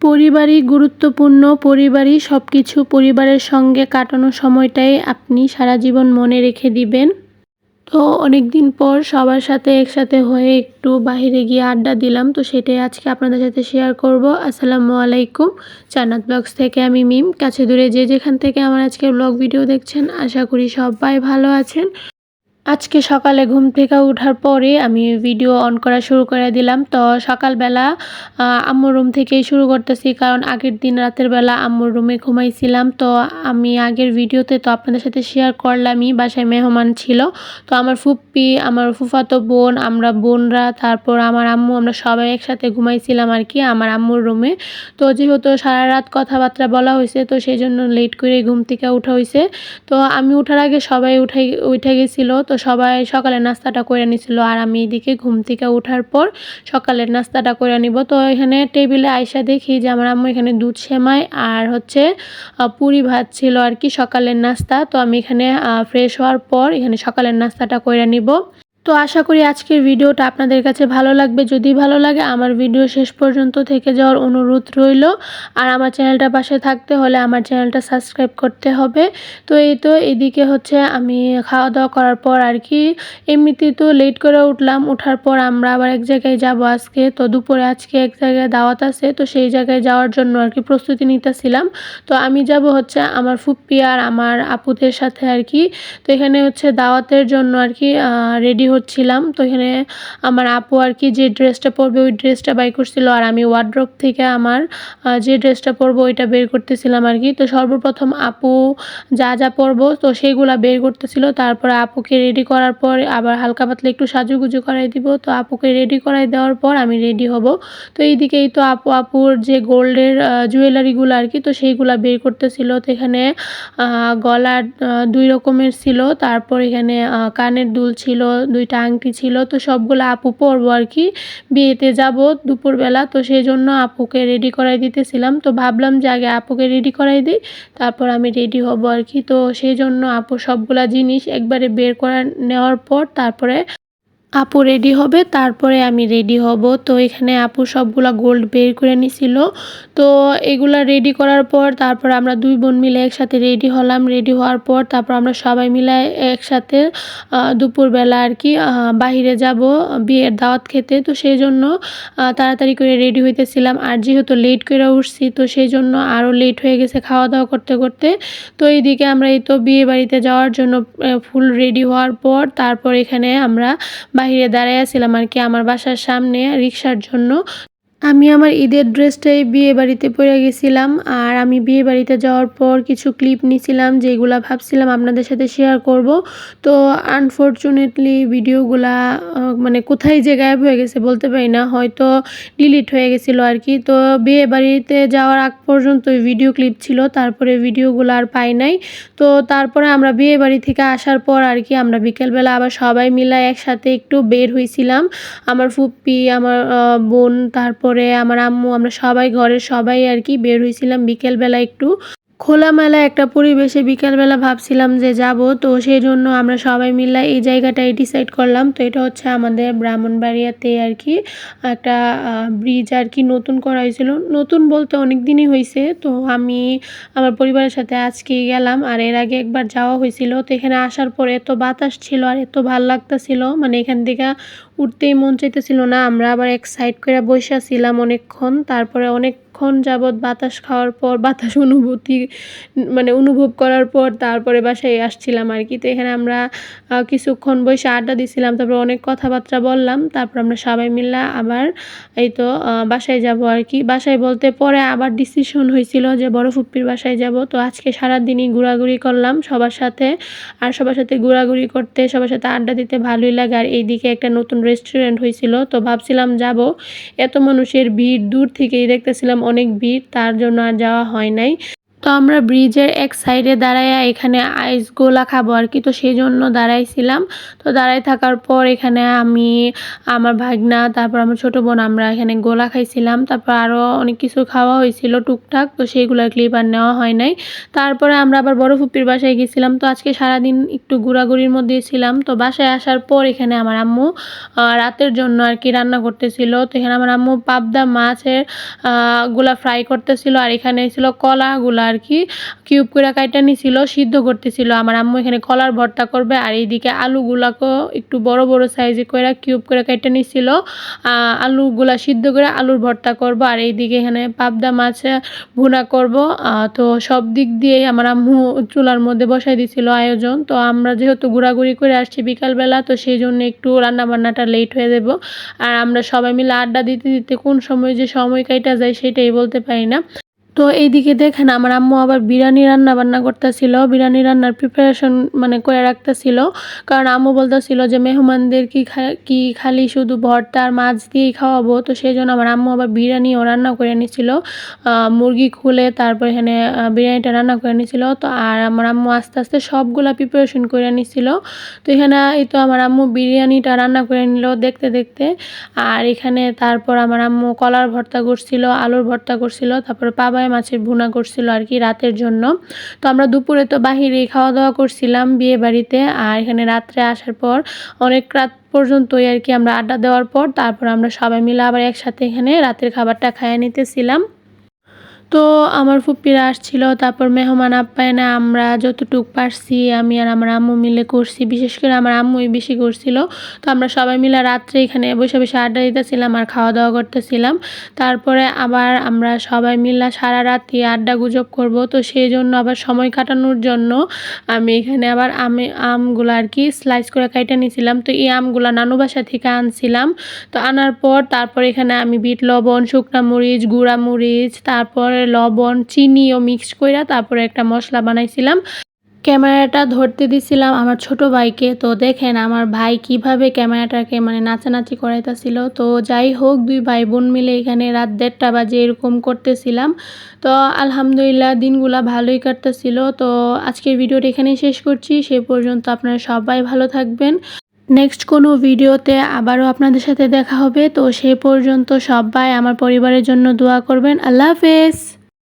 পরিবারই গুরুত্বপূর্ণ, পরিবারই সব কিছু পরিবারের সঙ্গে কাটানো সময়টাই আপনি সারা জীবন মনে রেখে দিবেন। তো অনেক দিন পর সবার সাথে একসাথে হয়ে একটু বাইরে গিয়ে আড্ডা দিলাম, তো সেটাই আজকে আপনাদের সাথে শেয়ার করব। আসসালামু আলাইকুম জান্নাত ব্লগস থেকে আমি মিম। কাছে দূরে যে যেখান থেকে আমার আজকে ব্লগ ভিডিও দেখছেন, আশা করি সবাই ভালো আছেন। আজকে সকালে ঘুম থেকে ওঠার পরে আমি ভিডিও অন করা শুরু করে দিলাম। তো সকালবেলা আম্মুর রুম থেকেই শুরু করতেছি কারণ আগের দিন রাতের বেলা আম্মুর রুমে ঘুমাইছিলাম। তো আমি আগের ভিডিওতে তো আপনাদের সাথে শেয়ার করলামই, বাসায় মেহমান ছিল। তো আমার ফুপ্পি, আমার ফুফাতো বোন, আমরা বোনরা, তারপর আমার আম্মু, আমরা সবাই একসাথে ঘুমাইছিলাম আর কি আমার আম্মুর রুমে তো যেহেতু সারা রাত কথাবার্তা বলা হয়েছে, তো সেই জন্য লেট করে ঘুম থেকে উঠা হয়েছে। তো আমি উঠার আগে সবাই উঠাই, উঠে গেছিল। তো সবাই সকালের নাস্তাটা করে নিছিল আর আমি এদিকে ঘুম থেকে ওঠার পর সকালের নাস্তাটা করে নিব। তো এখানে টেবিলে আইসা দেখি যে আমার আম্মু এখানে দুধ সেমাই আর হচ্ছে পুরি ভাত ছিল আর কি সকালের নাস্তা। তো আমি এখানে ফ্রেশ হওয়ার পর এখানে সকালের নাস্তাটা করে নিব। তো আশা করি আজকের ভিডিওটা আপনাদের কাছে ভালো লাগবে। যদি ভালো লাগে, আমার ভিডিও শেষ পর্যন্ত থেকে যাওয়ার অনুরোধ রইল। আর আমার চ্যানেলটা পাশে থাকতে হলে আমার চ্যানেলটা সাবস্ক্রাইব করতে হবে। তো এই তো, এদিকে হচ্ছে আমি খাওয়া দাওয়া করার পর আর কি এমনিতেই তো লেট করে উঠলাম। ওঠার পর আমরা আবার এক জায়গায় যাব আজকে। তো দুপুরে আজকে এক জায়গায় দাওয়াত আছে। তো সেই জায়গায় যাওয়ার জন্য আর কি প্রস্তুতি নিতেছিলাম। তো আমি যাব হচ্ছে আমার ফুপ্পি আর আমার আপুদের সাথে আর কি। তো এখানে হচ্ছে দাওয়াতের জন্য আর কি রেডি হচ্ছিলাম। তো এখানে আমার আপু আর কি যে ড্রেসটা পরবে, ওই ড্রেসটা বাই করছিল আর আমি ওয়ার্ড্রপ থেকে আমার যে ড্রেসটা পরবো ওইটা বের করতেছিলাম আর কি। তো সর্বপ্রথম আপু যা যা পরবো, তো সেইগুলা বের করতেছিল। তারপরে আপুকে রেডি করার পর আবার হালকা পাতলা একটু সাজুগুজু করাই দিব। তো আপুকে রেডি করাই দেওয়ার পর আমি রেডি হব। তো এইদিকেই তো আপু, আপুর যে গোল্ডের জুয়েলারিগুলো আর কি, তো সেইগুলা বের করতেছিল। তো এখানে গলার দুই রকমের ছিল। তারপর এখানে কানের দুল ছিল দুইটা আংটি ছিল, তো সবগুলো আপু পরবো আর কি। বিয়েতে যাব দুপুরবেলা, তো সেই জন্য আপুকে রেডি করাই দিতেছিলাম। তো ভাবলাম যে আগে আপুকে রেডি করাই দিই, তারপর আমি রেডি হব আর কি। তো সেই জন্য আপু সবগুলা জিনিস একবারে বের করে নেওয়ার পর, তারপরে আপু রেডি হবে, তারপরে আমি রেডি হব। তো এখানে আপু সবগুলা গোল্ড বের করে নিছিল। তো এগুলা রেডি করার পর তারপর আমরা দুই বোন মিলে একসাথে রেডি হলাম। রেডি হওয়ার পর তারপর আমরা সবাই মিলে একসাথে দুপুরবেলা আর কি বাহিরে যাব, বিয়ের দাওয়াত খেতে। তো সেই জন্য তাড়াতাড়ি করে রেডি হইতেছিলাম। আর যেহেতু লেট করে উঠছি, তো সেই জন্য আরও লেট হয়ে গেছে খাওয়া দাওয়া করতে করতে। তো এইদিকে আমরা এই তো বিয়ে বাড়িতে যাওয়ার জন্য ফুল রেডি হওয়ার পর তারপর এখানে আমরা বাহিরে দাঁড়াইয়া ছিলাম আর কি আমার বাসার সামনে রিক্সার জন্য। আমি আমার ঈদের ড্রেসটাই বিয়ে বাড়িতে পরে গেছিলাম আর আমি বিয়ে বাড়িতে যাওয়ার পর কিছু ক্লিপ নিছিলাম যেগুলা ভাবছিলাম আপনাদের সাথে শেয়ার করব। তো আনফর্চুনেটলি ভিডিওগুলা মানে কোথায় যে গায়েব হয়ে গেছে বলতে পারি না, হয়তো ডিলিট হয়ে গেছিল আর কি। তো বিয়ে বাড়িতে যাওয়ার আগ পর্যন্ত ভিডিও ক্লিপ ছিল, তারপরে ভিডিওগুলো আর পাই নাই। তো তারপরে আমরা বিয়ে বাড়ি থেকে আসার পর আর কি আমরা বিকেলবেলা আবার সবাই মিলে একসাথে একটু বের হয়েছিলাম আমার ফুপ্পি আমার বোন, তারপর করে আমার আম্মু, আমরা সবাই ঘরের সবাই আর কি বের হয়েছিলাম বিকেলবেলা একটু। খোলামেলা একটা পরিবেশে বিকালবেলা ভাবছিলাম যে যাব, তো সেই জন্য আমরা সবাই মিলে এই জায়গাটাই ডিসাইড করলাম। তো এটা হচ্ছে আমাদের ব্রাহ্মণবাড়িয়াতে আর কি একটা ব্রিজ আর কি নতুন করা হয়েছিল। নতুন বলতে অনেক দিনই হয়েছে তো আমি আমার পরিবারের সাথে আজকে গেলাম। আর এর আগে একবার যাওয়া হয়েছিল, তো এখানে আসার পরে এত বাতাস ছিল আর এত ভালো লাগতেছিল। মানে এখান থেকে উঠতেই মন চাইতেছিল না, আমরা আবার এক সাইড করে বসে ছিলাম অনেকক্ষণ, তারপরে অনেকক্ষণ যাবৎ বাতাস খাওয়ার পর, বাতাস অনুভূতি মানে অনুভব করার পর তারপরে বাসায় আসছিলাম আর কি। তো এখানে আমরা কিছুক্ষণ বসে আড্ডা দিছিলাম, তারপর অনেক কথাবার্তা বললাম, তারপর আমরা সবাই মিললাম আবার এই তো বাসায় যাব আর কি। বাসায় বলতে পরে আবার ডিসিশন হয়েছিল যে বড় ফুপ্পির বাসায় যাব। তো আজকে সারাদিনই ঘোরাঘুরি করলাম সবার সাথে, আর সবার সাথে ঘোরাঘুরি করতে, সবার সাথে আড্ডা দিতে ভালোই লাগে। আর এইদিকে একটা নতুন রেস্টুরেন্ট হয়েছিল তো ভাবছিলাম যাব। এত মানুষের ভিড়, দূর থেকেই দেখতেছিলাম অনেক ভিড়, তার জন্য আর যাওয়া হয় নাই। তো আমরা ব্রিজের এক সাইডে দাঁড়াইয়া এখানে আইস গোলা খাব আর কি। তো সেই জন্য দাঁড়াইছিলাম। তো দাঁড়াই থাকার পর এখানে আমি, আমার ভাগনা, তারপর আমার ছোট বোন, আমরা এখানে গোলা খাইছিলাম। তারপর আরও অনেক কিছু খাওয়া হয়েছিল টুকটাক। তো সেইগুলোর ক্লিপ আর নেওয়া হয় নাই। তারপরে আমরা আবার বড় ফুপির বাসায় গেছিলাম। তো আজকে সারাদিন একটু ঘোরাঘুরির মধ্যে ছিলাম। তো বাসায় আসার পর এখানে আমার আম্মু রাতের জন্য আর কি রান্না করতেছিল। তো এখানে আমার আম্মু পাবদা মাছেরগুলা ফ্রাই করতেছিল। আর এখানে ছিল কলাগুলা আর কি কিউব করে কাইটা নিছিল, সিদ্ধ করতেছিল। আমার আম্মু এখানে কলার ভর্তা করবে আর এইদিকে আলুগুলাকেও একটু বড় বড় সাইজে করে কিউব করে কাইটা নিছিল। আলুগুলা সিদ্ধ করে আলুর ভর্তা করব আর এইদিকে এখানে পাবদা মাছ ভুনা করব। তো সব দিক দিয়েই আমার আম্মু চুলার মধ্যে বসাই দিছিল আয়োজন। তো আমরা যেহেতু ঘোরাঘুরি করে আসছি বিকালবেলা, তো সেই জন্য একটু রান্না বান্নাটা লেট হয়ে যাব। আর আমরা সবাই মিলে আড্ডা দিতে দিতে কোন সময় যে সময় কাইটা যায় সেটাই বলতে পারি না। তো এইদিকে দেখেন আমার আম্মু আবার বিরিয়ানি রান্না বান্না করতেছিল, বিরিয়ানি রান্নার প্রিপারেশন মানে করে রাখতেছিল। কারণ আম্মু বলতেছিল যে মেহমানদের কি কি খালি শুধু ভর্তা আর মাছ দিয়েই খাওয়াবো। তো সেই জন্য আমার আম্মু আবার বিরিয়ানিও রান্না করে নিছিল। মুরগি খুলে তারপর এখানে বিরিয়ানিটা রান্না করে নিছিল। তো আর আমার আম্মু আস্তে আস্তে সবগুলা প্রিপারেশন করে নিছিল। তো এখানে এই তো আমার আম্মু বিরিয়ানিটা রান্না করে নিল দেখতে দেখতে। আর এখানে তারপর আমার আম্মু কলার ভর্তা করছিল, আলুর ভর্তা করছিল, তারপরে পাবায় মাছের ভুনা করছিল আর কি রাতের জন্য। তো আমরা দুপুরে তো বাহিরে খাওয়া দাওয়া করছিলাম বিয়ে বাড়িতে। আর এখানে রাত্রে আসার পর অনেক রাত পর্যন্তই আর কি আমরা আড্ডা দেওয়ার পর তারপর আমরা সবাই মিলে আবার একসাথে এখানে রাতের খাবারটা খাইয়ে নিতেছিলাম। তো আমার ফুপ্পিরা আসছিল, তারপর মেহমান আপ্যায়নে আমরা যতটুক পারছি আমি আর আমার আম্মু মিলে করছি, বিশেষ করে আমার আম্মুই বেশি করছিল। তো আমরা সবাই মিলে রাত্রে এখানে বসে বসে আড্ডা দিতেছিলাম আর খাওয়া দাওয়া করতেছিলাম। তারপরে আবার আমরা সবাই মিলে সারা রাতি আড্ডা গুজব করব। তো সেই জন্য আবার সময় কাটানোর জন্য আমি এখানে আবার আমি আমগুলো আর কি স্লাইস করে কাইটে নিয়েছিলাম তো এই আমগুলো নানু বাসা থেকে আনছিলাম। তো আনার পর তারপর এখানে আমি বিট লবণ, শুকনা মরিচ, গুঁড়া মরিচ তারপরে লবণ, চিনিও মিক্স কইরা তারপরে একটা মশলা বানাইছিলাম। ক্যামেরাটা ধরতে দিছিলাম আমার ছোট ভাইকে। তো দেখেন আমার ভাই কীভাবে ক্যামেরাটাকে মানে নাচানাচি করাইতেছিল। তো যাই হোক, দুই ভাই বোন মিলে এখানে রাত দেড়টা বাজে এরকম করতেছিলাম। তো আলহামদুলিল্লাহ দিনগুলা ভালোই কাটতেছিল। তো আজকের ভিডিওটা এখানেই শেষ করছি। সে পর্যন্ত আপনারা সবাই ভালো থাকবেন। নেক্সট কোনো ভিডিওতে আবারও আপনাদের সাথে দেখা হবে। তো সে পর্যন্ত সবাই আমার পরিবারের জন্য দোয়া করবেন। আল্লাহ হাফেজ।